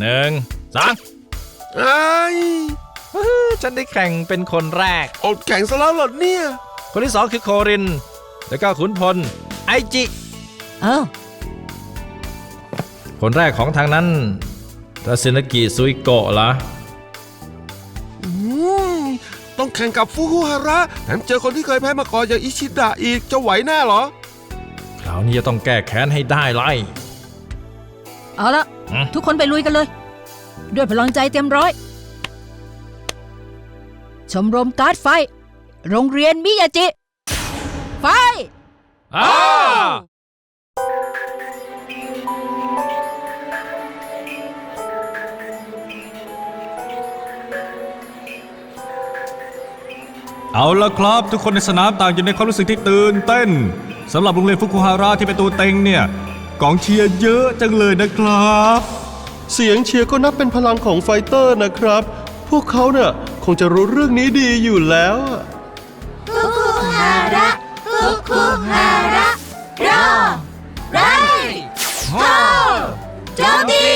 หนึ่งสองไอ้ยวู้ฮู้ฉันได้แข่งเป็นคนแรก อดแข่งซะแล้วเหรอเนี่ย คนที่สองคือโคริน แล้วก็ขุนพล ไอจิ เอ้าคนแรกของทางนั้นทาซินากิซุยโกะเหรออืมต้องแข่งกับฟุกุฮาระแถมเจอคนที่เคยแพ้มาก่อนอย่างอิชิดะอีกจะไหวแน่เหรอ คราวนี้จะต้องแก้แค้นให้ได้ไล่ เอาละ อืม ทุกคนไปลุยกันเลย ด้วยพลังใจเต็มร้อย ชมรมการ์ดไฟ โรงเรียนมิยาจิ ไฟ อ้าเอาละครับ ทุกคนในสนามต่างอยู่ในความรู้สึกที่ตื่นเต้นสำหรับโรงเรียนฟุกุฮาระที่เป็นตัวเต็งเนี่ยกองเชียร์เยอะจังเลยนะครับ เสียงเชียร์ก็นับเป็นพลังของไฟเตอร์นะครับ พวกเขาเนี่ยคงจะรู้เรื่องนี้ดีอยู่แล้วอะโจมตี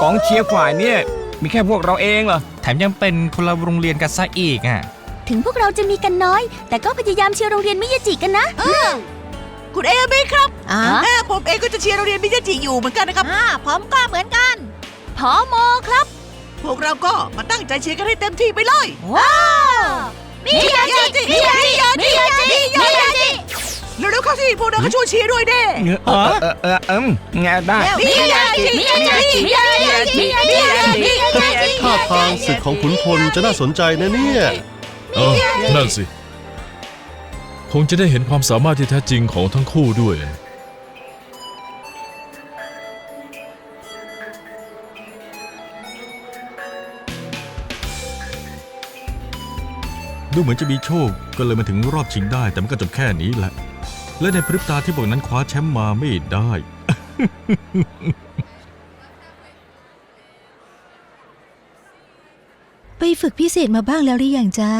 กองเชียร์ฝ่ายเนี่ยมีแค่พวกเราเองเหรอแถมยังเป็นคนละโรงเรียนกันซะอีกอะ ถึงพวกเราจะมีกันน้อย แต่ก็พยายามเชียร์โรงเรียนมิยาจิกันนะคุณเอเมครับอ่าแม่ผมเองก็จะเชียร์โรงเรียนมิยาจิอยู่เหมือนกันนะครับอ่าผมก็เหมือนกันพอโมครับ พวกเราก็มาตั้งใจเชียร์กันให้เต็มที่ไปเลยว้าวมิยาจิมิยาจิมิยาจิมิยาจิเร็วๆเข้าสิพวกเราก็ช่วยเชียร์ด้วยเด้เออเออเออเอมไงได้มิยาจิมิยาจิมิยาจิมิยาจิมิยาจิท่าทางศึกของขุนพลจะน่าสนใจนะเนี่ย เออนั่นสิ คงจะได้เห็นความสามารถที่แท้จริงของทั้งคู่ด้วย ดูเหมือนจะมีโชคก็เลยมาถึงรอบชิงได้ แต่มันก็จบแค่นี้แหละ และในพริบตาที่พวกนั้นคว้าแชมป์มาไม่ได้ ไปฝึกพิเศษมาบ้างแล้วหรือยังจ๊ะ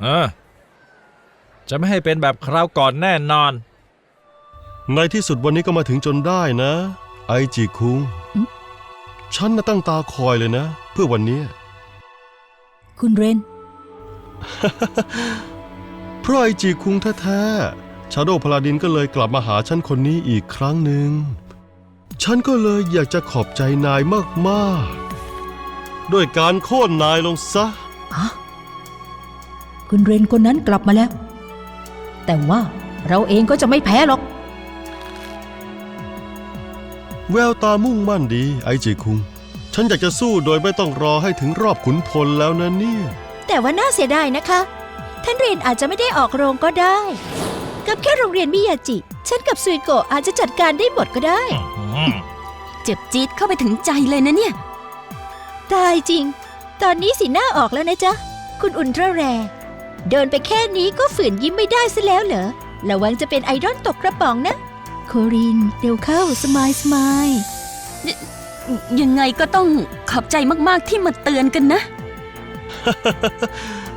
เออ จะไม่ให้เป็นแบบคราวก่อนแน่นอน ในที่สุดวันนี้ก็มาถึงจนได้นะ ไอจิคุงอืมฉันน่ะตั้งตาคอยเลยนะ เพื่อวันเนี้ยคุณเรน เพราะไอจิคุงแท้ๆชาโดว์พลาดินก็เลยกลับมาหาฉันคนนี้อีกครั้งหนึ่ง ฉันก็เลยอยากจะขอบใจนายมากๆ ด้วยการโค่นนายลงซะ คุณเรนคนนั้นกลับมาแล้ว แต่ว่าเราเองก็จะไม่แพ้หรอก แววตามุ่งมั่นดีไอจิคุง ฉันอยากจะสู้โดยไม่ต้องรอให้ถึงรอบขุนพลแล้วนะเนี่ย แต่ว่าน่าเสียดายนะคะ ท่านเรนอาจจะไม่ได้ออกโรงก็ได้ กับแค่โรงเรียนมิยาจิ ฉันกับซุยโกะอาจจะจัดการได้หมดก็ได้ เจ็บจี๊ดเข้าไปถึงใจเลยนะเนี่ย ตายจริง ตอนนี้สีหน้าออกแล้วนะจ๊ะ คุณอุลตร้าแรร์ เดินไปแค่นี้ก็ฝืนยิ้มไม่ได้ซะแล้วเหรอ ระวังจะเป็นไอดอลตกกระป๋องนะ โครินเร็วเข้าสมายสมายยังไงก็ต้องขอบใจมากๆที่มาเตือนกันนะ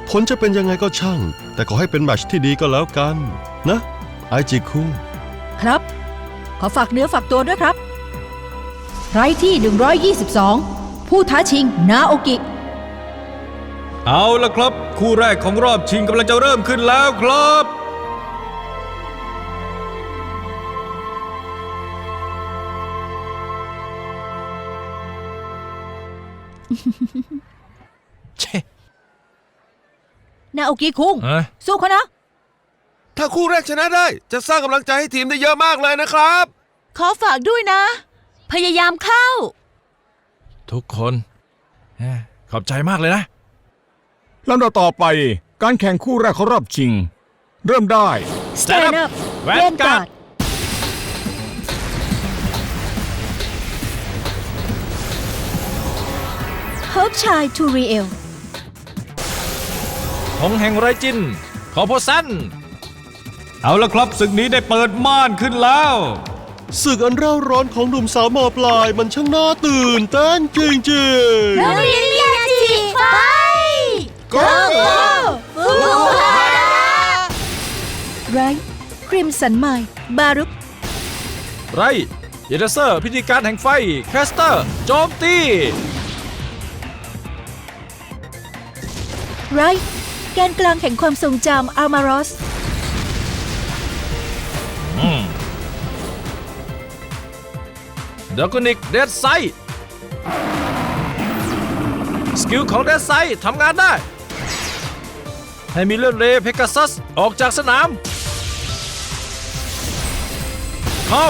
ผลจะเป็นยังไงก็ช่าง แต่ขอให้เป็นแมตชที่ดีก็แล้วกัน นะไอจิคุงครับ ขอฝากเนื้อฝากตัวด้วยครับไรที่ 122 ผู้ท้าชิง นาโอกิ เอาละครับ คู่แรกของรอบชิงกำลังจะเริ่มขึ้นแล้วครับนาโอกิคุง เอ้ยสู้เขานะ ถ้าคู่แรกชนะได้ จะสร้างกำลังใจให้ทีมได้เยอะมากเลยนะครับ ขอฝากด้วยนะ พยายามเข้า ทุกคนเอ้ยขอบใจมากเลยนะ ลำดับต่อไปการแข่งคู่แรกของรอบชิง เริ่มได้ Stand up Vanguard โฮปชายทูรีเอลหงแห่งไรจิน ขอโพสันเอาละครับศึกนี้ได้เปิดม่านขึ้นแล้ว ศึกอันเร่าร้อนของหนุ่มสาวมอปลายมันช่างน่าตื่นเต้นจริงโรงเรียน มิยาจิไฟ Go Go ฟูฮาระไรคริมสันไมล์บารุกไรเยเดเซอร์พิธีการแห่งไฟ แคสเตอร์ โจมตี ไรแกนกลางแห่งความทรงจำอาร์มารอสด r ก o นิกเดดไซสกิลของเดดไซทำงานได้ ให้มีเลื่อนเรเพก a ซัส ออกจากสนาม เข้า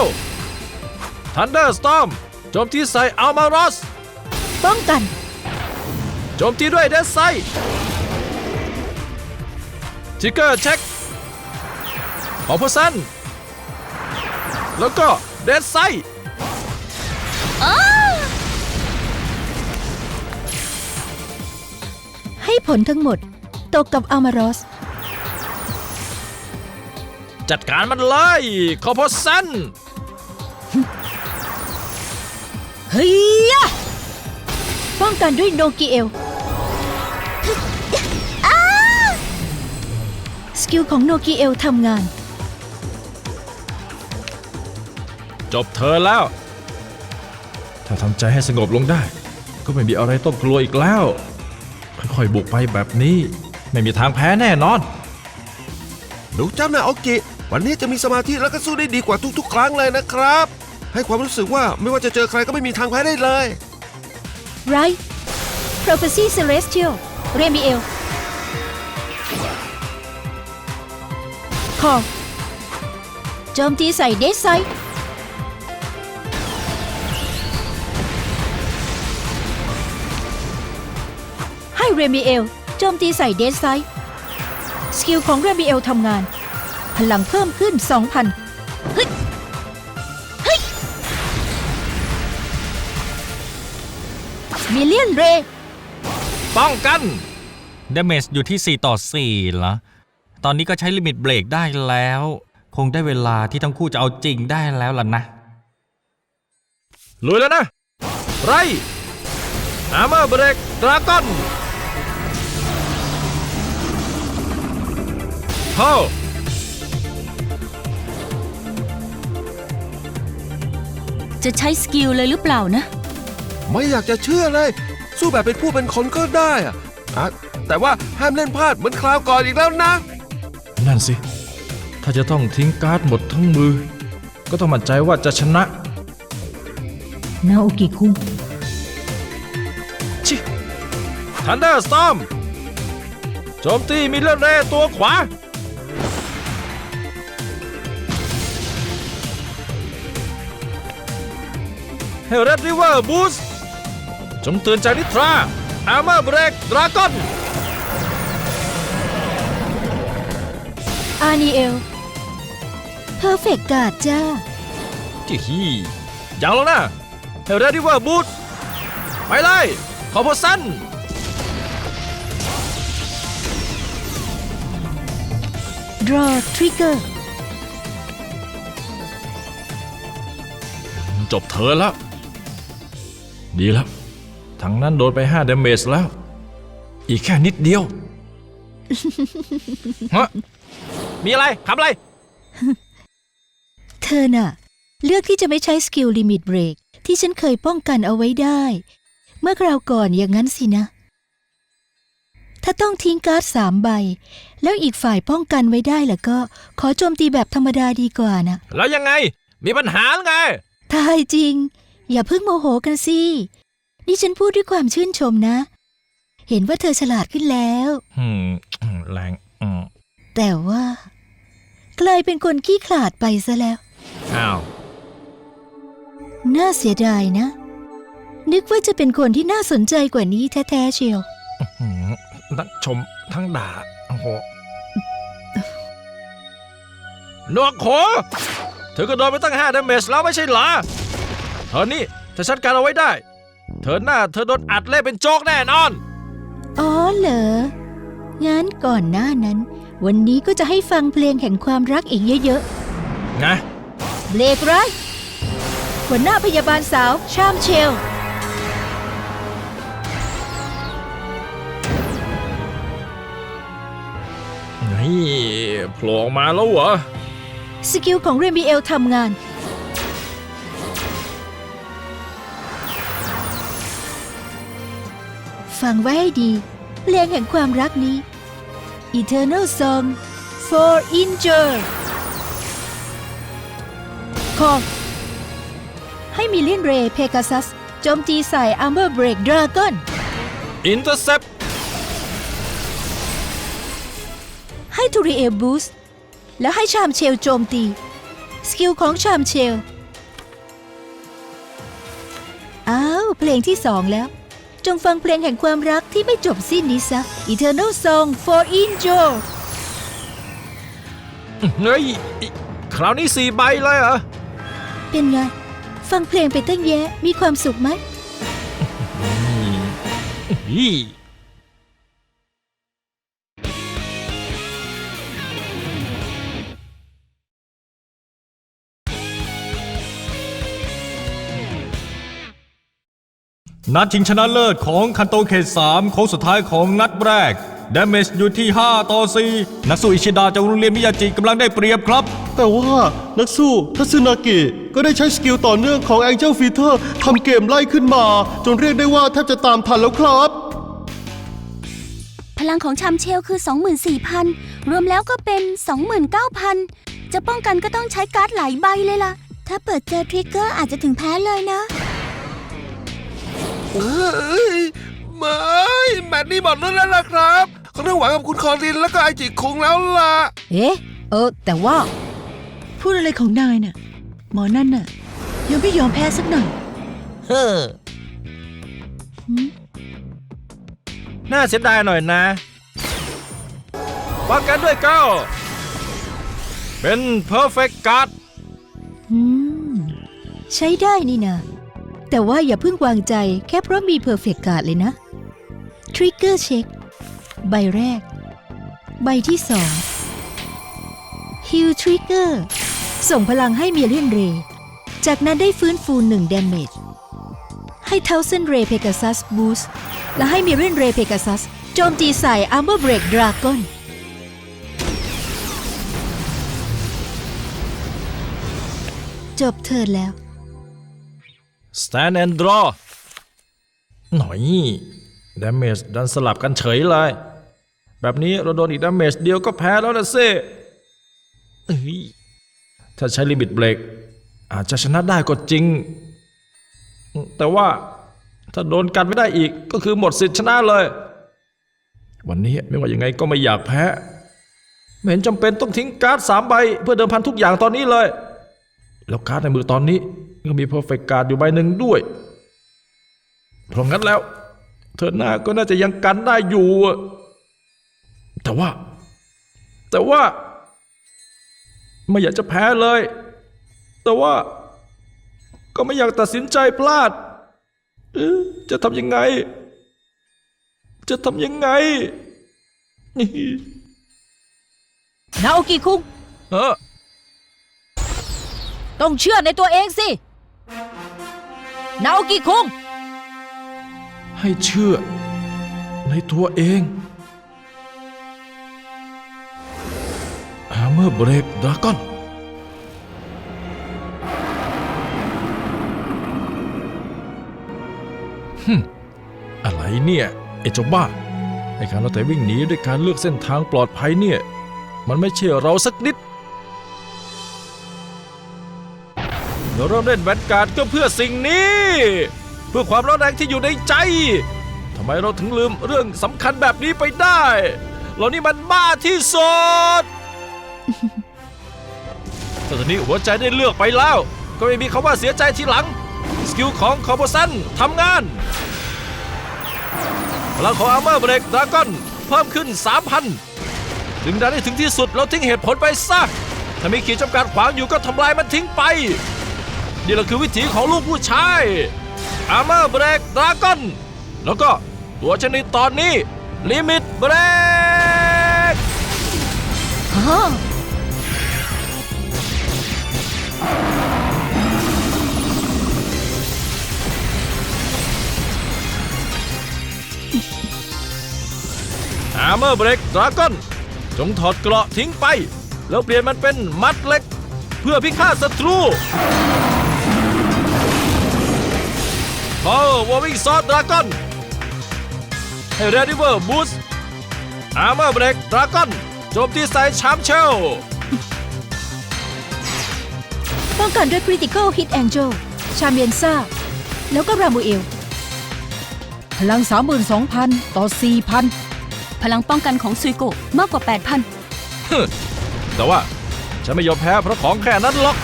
ทันเดอร์สตอมโจมตีใส่อัลมารอส ป้องกัน โจมตีด้วยเดดไซทิกเกอร์เช็คของพซัน แล้วก็เดดไซให้ผลทั้งหมด ตกกับอาร์มารอส จัดการมันเลยคอพซันเฮ้ยยะป้องกันด้วยโนกิเอล สกิลของโนกิเอลทำงาน จบเธอแล้ว ถ้าทำใจให้สงบลงได้ ก็ไม่มีอะไรต้องกลัวอีกแล้ว ค่อยๆบุกไปแบบนี้ ไม่มีทางแพ้แน่นอน หนูจำนะโอกิวันนี้จะมีสมาธิแล้วก็สู้ได้ดีกว่าทุกๆ ครั้งเลยนะครับ ให้ความรู้สึกว่าไม่ว่าจะเจอใครก็ไม่มีทางแพ้ได้เลยไร Prophecy Celestial เรมิเอลคอโจมตีใส่เดสไซให้เรมิเอล โจมตีใส่เดสไซสกิลของเรมิเอลทำงาน พลังเพิ่มขึ้น 2,000เฮ้ยเฮ้ยมิเลียนเรป้องกันดาเมจอยู่ที่ 4 ต่อ4เหรอ ตอนนี้ก็ใช้ลิมิตเบรกได้แล้ว คงได้เวลาที่ทั้งคู่จะเอาจริงได้แล้วล่ะนะ ลุยแล้วนะ ไรอาร์เมอร์เบรกดราก้อน เข้า จะใช้สกิลเลยหรือเปล่านะ ไม่อยากจะเชื่อเลย สู้แบบเป็นผู้เป็นคนก็ได้อะอะแต่ว่าห้ามเล่นพลาดเหมือนคราวก่อนอีกแล้วนะ นั่นสิ ถ้าจะต้องทิ้งการ์ดหมดทั้งมือ ก็ต้องมั่นใจว่าจะชนะนาโอกิคุงชิทันเดอร์สตอมโจมตีมิลเลอร์เรตัวขวา เฮลเรดริเวอร์บูสจงเตือนใจนิทราอาร์เมอร์เบรกดราก้อนอานีเอลเพอร์เฟกการ์ดจ้าที่ฮียังแล้วนะเฮลเรดริเวอร์บูสไปเลยขอพสัน draw trigger จบเธอแล้ว ดีแล้วทางนั้นโดนไป5 d a m a g e แล้ว อีกแค่นิดเดียวฮะมีอะไรทำอะไร เธอน่ะ เลือกที่จะไม่ใช้สกิลลิมิตเบรกที่ฉันเคยป้องกันเอาไว้ได้ เมื่อคราวก่อนอย่างนั้นสินะ ถ้าต้องทิ้งการ์ดสามใบ แล้วอีกฝ่ายป้องกันไว้ได้ล่ะก็ ขอโจมตีแบบธรรมดาดีกว่านะแล้วยังไง มีปัญหาหรือไง ตายจริง อย่าเพิ่งโมโหกันสิ นี่ฉันพูดด้วยความชื่นชมนะ เห็นว่าเธอฉลาดขึ้นแล้วอืมอืมแรงอืมแต่ว่า กลายเป็นคนขี้ขลาดไปซะแล้ว อ้าว น่าเสียดายนะ นึกว่าจะเป็นคนที่น่าสนใจกว่านี้แท้ๆเชียวหืมทั้งชมทั้งด่าโอ้โหหนวกโขเธอก็โดนไปตั้ง5 d a m a g e แล้วไม่ใช่เหรอ เธอนี่ถ้าชัดการเอาไว้ได้ เธอหน้าเธอโดนอัดเละเป็นโจ๊กแน่นอน อ๋อเหรอ งั้นก่อนหน้านั้น วันนี้ก็จะให้ฟังเพลงแห่งความรักอีกเยอะไง ๆ เบลกไรท์หัวหน้าพยาบาลสาวชามเชล นี่โผล่ออกมาแล้วเหรอ สกิลของเรมิเอลทำงาน ฟังไว้ให้ดี เพลงแห่งความรักนี้ Eternal Song for Injure คอให้มิลินเรย์เพกาซัสโจมตีใส่ Armor Break Dragon อินเตอร์เซปให้ทูริเอลบูสต์แล้วให้ชามเชลโจมตี สกิลของชามเชล อ้าว เพลงที่สองแล้ว จงฟังเพลงแห่งความรักที่ไม่จบสิ้นนี้ซะ Eternal Song for Angel เฮ้ยอิคราวนี้สี่ใบเลยเหรอ เป็นไง ฟังเพลงไปตั้งแยะ มีความสุขไหมอี นัดชิงชนะเลิศของคันโตเขต3โค้งสุดท้ายของนัดแรกดาเมจอยู่ที่ 5 ต่อ 4 นักสู้อิชิดาจากโรงเรียนมิยาจิกำลังได้เปรียบครับ แต่ว่านักสู้ทัศนากิก็ได้ใช้สกิลต่อเนื่องของ Angel Feeder ทำเกมไล่ขึ้นมา จนเรียกได้ว่าแทบจะตามทันแล้วครับ พลังของชามเชลคือ 24,000 รวมแล้วก็เป็น 29,000 จะป้องกันก็ต้องใช้การ์ดหลายใบเลยล่ะ ถ้าเปิดเจอทริกเกอร์อาจจะถึงแพ้เลยนะ เอ้ยไม่แมตช์นี้หมดแล้วนะครับเขาต้องหวังกับคุณคอรินแล้วก็ไอจิคงแล้วล่ะ เอ๊ะ เออ แต่ว่า พูดอะไรของนายน่ะ หมอนั่นน่ะ ยังไม่ยอมแพ้สักหน่อยเฮ้อน่าเสียดายหน่อยนะป้องกันด้วยเก้า เป็น perfect card อืม ใช้ได้นี่นะ แต่ว่าอย่าเพิ่งวางใจแค่เพราะมีเพอร์เฟกต์การ์ดเลยนะ ทริกเกอร์เช็ค ใบแรก ใบที่สองฮิลทริกเกอร์ส่งพลังให้เมียเลียนเร จากนั้นได้ฟื้นฟูหนึ่ง damage ให้เทาเซนเรเพกาซัสบูสและให้เมียเลียนเรเพกาซัสโจมตีใส่ Armor Break Dragon จบเทิร์นแล้ว stand and draw หน่อย damage ดันสลับกันเฉยเลย แบบนี้เราโดนอีก damage เดียวก็แพ้แล้วนะเซ่ถ้าใช้ลิมิตเบรกอาจจะชนะได้ก็จริง แต่ว่าถ้าโดนกันไม่ได้อีกก็คือหมดสิทธิ์ชนะเลย วันนี้ไม่ว่ายังไงก็ไม่อยากแพ้ ไม่เห็นจำเป็นต้องทิ้งการ์ดสามใบ เพื่อเดิมพันทุกอย่างตอนนี้เลย แล้วการ์ดในมือตอนนี้ก็มี perfect card อยู่ใบหนึ่งด้วย เพราะงั้นแล้ว เธอหน้าก็น่าจะยังกันได้อยู่อะแต่ว่า แต่ว่า ไม่อยากจะแพ้เลย แต่ว่า ก็ไม่อยากตัดสินใจพลาดเอ๊ะจะทำยังไง จะทำยังไงนาโอกิคุงเออ ต้องเชื่อในตัวเองสิ นาโอกิคุง ให้เชื่อในตัวเอง Hammer Break Dragon ฮึอะไรเนี่ยไอ้เจ้าบ้าไอ้การเราแต่วิ่งหนีด้วยการเลือกเส้นทางปลอดภัยเนี่ย มันไม่ใช่เราสักนิด เราเริ่มเล่นแวนการ์ดก็เพื่อสิ่งนี้ เพื่อความร้อนแรงที่อยู่ในใจทำไมเราถึงลืมเรื่องสำคัญแบบนี้ไปได้ เรานี่มันบ้าที่สุดแต่ตอนนี้หัวใจได้เลือกไปแล้ว ก็ไม่มีคำว่าเสียใจทีหลัง สกิลของคอร์โบซันทำงานพลังของอาร์เมอร์เบรกดราก้อนเพิ่มขึ้น 3,000ดึงดันให้ถึงที่สุดแล้วทิ้งเหตุผลไปซะถ้ามีขีดจำกัดขวางอยู่ก็ทำลายมันทิ้งไป นี่แหละคือวิถีของลูกผู้ชายอาร์เมอร์เบรกดราก้อนแล้วก็ตัวชนิดตอนนี้ ลิมิตเบรกอาร์เมอร์เบรกดราก้อนจงถอดเกราะทิ้งไป แล้วเปลี่ยนมันเป็นมัดเล็ก เพื่อพิฆาตศัตรู พอวอวิ่งซอสดราก้อนให้เรดิเวอร์บูสอาร์เมอร์เบรกดราก้อนโจมตีใส่ชามเชลป้องกันด้วย Critical Hit Angel ชาเมียนซ่า แล้วก็รามูเอล พลัง 32,000 ต่อ 4,000 พลังป้องกันของซุยโกะมากกว่า 8,000 แต่ว่าฉันไม่ยอมแพ้เพราะของแค่นั้นหรอก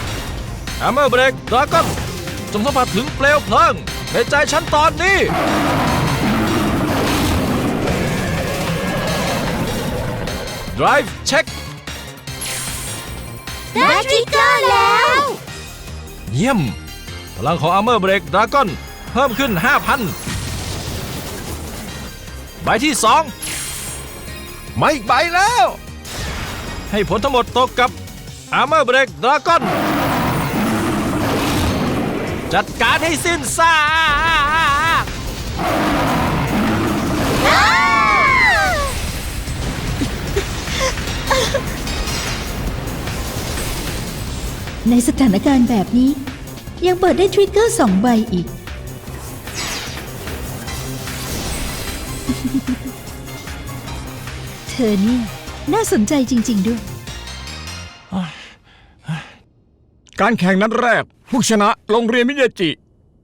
อาร์เมอร์เบรกดราก้อนจงสัมผัสถึงเปลวเพลิง ในใจฉันตอนนี้ Drive เช็คได้ทริกเกอร์แล้ว เยี่ยม พลังของ Armor Break Dragon เพิ่มขึ้น 5,000 ใบที่ 2 ไม่อีกใบแล้ว ให้ผลทั้งหมดตกกับ Armor Break Dragon จัดการให้สิ้นซากในสถานการณ์แบบนี้ ยังเปิดได้ทริกเกอร์สองใบอีก เธอเนี่ย น่าสนใจจริง ๆ ด้วย การแข่งนัดแรก ผู้ชนะโรงเรียนมิยาจิ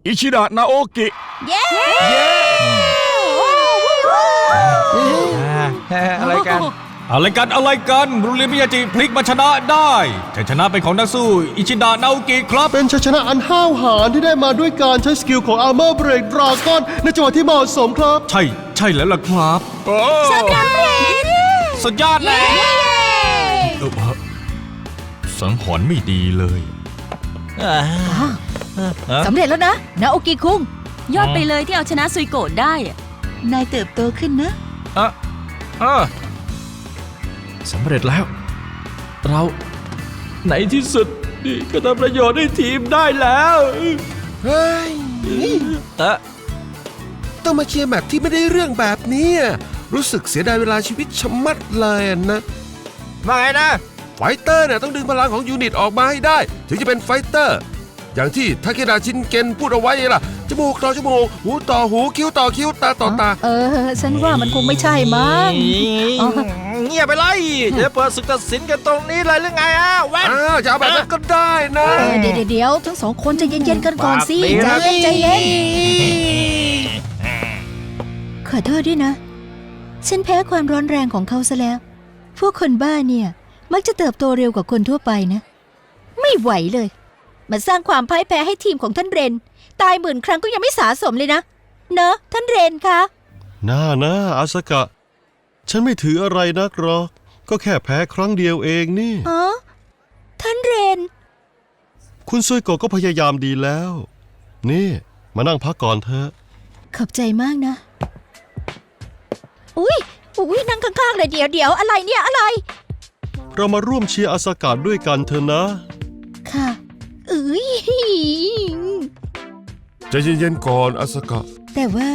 อิชิดะนาโอกิอะไรกัน อะไรกันอะไรกันโรงเรียนมิยาจิพลิกมาชนะได้ชัยชนะเป็นของนักสู้ อิชิดะนาโอกิครับ เป็นชัยชนะอันห้าวหาญที่ได้มาด้วยการใช้สกิลของ Armor Break Dragon ในจังหวะที่เหมาะสมครับ ใช่ ใช่แล้วล่ะครับสุดยอดเลยเออสังหรณ์ไม่ดีเลย สำเร็จแล้วนะนาโอกิคุง ยอดไปเลยที่เอาชนะซุยโกะได้อะนายเติบโตขึ้นนะ อะอะสำเร็จแล้ว เราในที่สุดนี่ก็ทำประโยชน์ให้ทีมได้แล้วเฮ้ยเอะต้องมาเคลียร์แมปที่ไม่ได้เรื่องแบบนี้อะรู้สึกเสียดายเวลาชีวิตชะมัดเลยอะนะ ว่าไงนะ ไฟเตอร์เนี่ยต้องดึงพลังของยูนิตออกมาให้ได้ ถึงจะเป็นไฟเตอร์ อย่างที่ทาเคดาชินเกนพูดเอาไว้ล่ะ จมูกต่อจมูก หูต่อหู คิ้วต่อคิ้ว ตาต่อตา เออ ฉันว่ามันคงไม่ใช่มั้งอ๋อเงียบไปเลยจะเปิดศึกตัดสินกันตรงนี้เลยหรือไงอะแว่นอ้าวจะเอาแบบนั้นก็ได้นะเออเดี๋ยวเดี๋ยวเดี๋ยวทั้งสองคนใจเย็นๆกันก่อนสิปากดีใจนะเย็นใจเย็นขอโทษด้วยนะ ฉันแพ้ความร้อนแรงของเขาซะแล้ว พวกคนบ้าเนี่ย มักจะเติบโตเร็วกว่าคนทั่วไปนะ ไม่ไหวเลย มันสร้างความพ่ายแพ้ให้ทีมของท่านเรน ตายหมื่นครั้งก็ยังไม่สาสมเลยนะ เนอะท่านเรนคะ น่านะอาสกะ ฉันไม่ถืออะไรนักหรอกก็แค่แพ้ครั้งเดียวเองนี่ อ๋อ ท่านเรน คุณซุยโกะก็พยายามดีแล้ว นี่ มานั่งพักก่อนเถอะ ขอบใจมากนะ อุ้ยอุ้ยนั่งข้างๆเลยเดี๋ยวเดี๋ยวอะไรเนี่ยอะไร เรามาร่วมเชียร์อาสกะด้วยกันเถอะนะ ค่ะเอ้ยใจเย็นๆก่อนอาสกะ แต่ว่า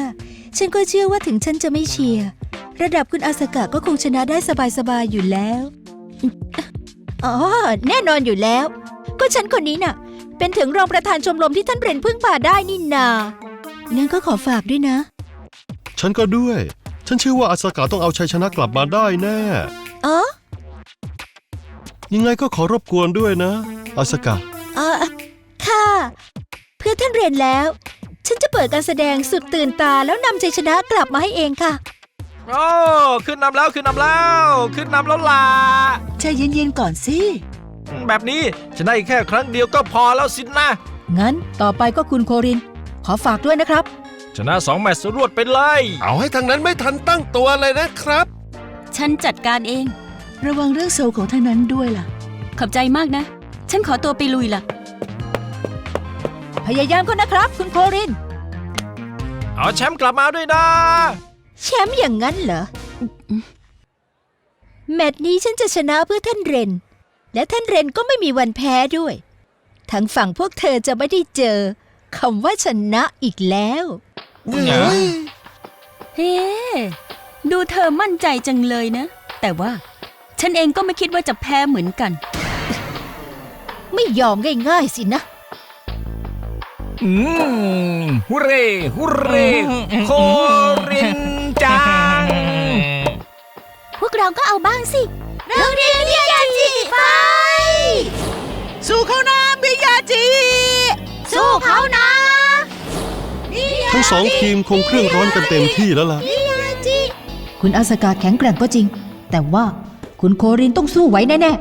ฉันก็เชื่อว่าถึงฉันจะไม่เชียร์ระดับคุณอาสกะก็คงชนะได้สบายๆอยู่แล้ว อ๋อ แน่นอนอยู่แล้ว ก็ฉันคนนี้น่ะ เป็นถึงรองประธานชมรมที่ท่านเรนพึ่งพาได้นี่นางั้นก็ขอฝากด้วยนะ ฉันก็ด้วย ฉันเชื่อว่าอาสกะต้องเอาชัยชนะกลับมาได้แน่อ๋อ ยังไงก็ขอรบกวนด้วยนะอาสกะ เออค่ะ เพื่อท่านเรนแล้ว ฉันจะเปิดการแสดงสุดตื่นตาแล้วนำชัยชนะกลับมาให้เองค่ะ โอ้ขึ้นนำแล้วขึ้นนำแล้ว ขึ้นนำแล้วล่ะใจเย็นๆก่อนสิ แบบนี้ชนะอีกแค่ครั้งเดียวก็พอแล้วสินะ งั้นต่อไปก็คุณโคริน ขอฝากด้วยนะครับ ชนะสองแมตช์รวดไปเลย เอาให้ทางนั้นไม่ทันตั้งตัวเลยนะครับ ฉันจัดการเอง ระวังเรื่องโซลของทางนั้นด้วยล่ะ ขอบใจมากนะ ฉันขอตัวไปลุยละพยายามก็นะครับ คุณโคริน เอาแชมป์กลับมาด้วยนะแชมป์อย่างนั้นเหรอ แมตช์นี้ฉันจะชนะเพื่อท่านเรน และท่านเรนก็ไม่มีวันแพ้ด้วยทั้งฝั่งพวกเธอจะไม่ได้เจอคำว่าชนะอีกแล้วเฮ้ ดูเธอมั่นใจจังเลยนะ แต่ว่า ฉันเองก็ไม่คิดว่าจะแพ้เหมือนกัน ไม่ยอมง่ายๆสินะ อืมฮุเร่ฮุเร่โครินจัง พวกเราก็เอาบ้างสิโรงเรียนวิทยาจีไฟสู้เขานะบิยาจีสู้เขานะ ทั้งสองทีมคงเครื่องร้อนกันเต็มที่แล้วล่ะ คุณอาสกาแข็งแกร่งก็จริง แต่ว่า คุณโครินต้องสู้ไหวแน่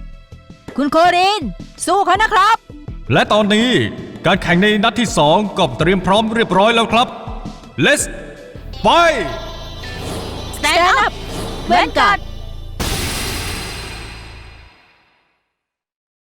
ๆ คุณโคริน สู้เขานะครับ และตอนนี้การแข่งในนัดที่ 2 ก็เตรียมพร้อมเรียบร้อยแล้วครับ Let's ไป Stand up เหมือนกัด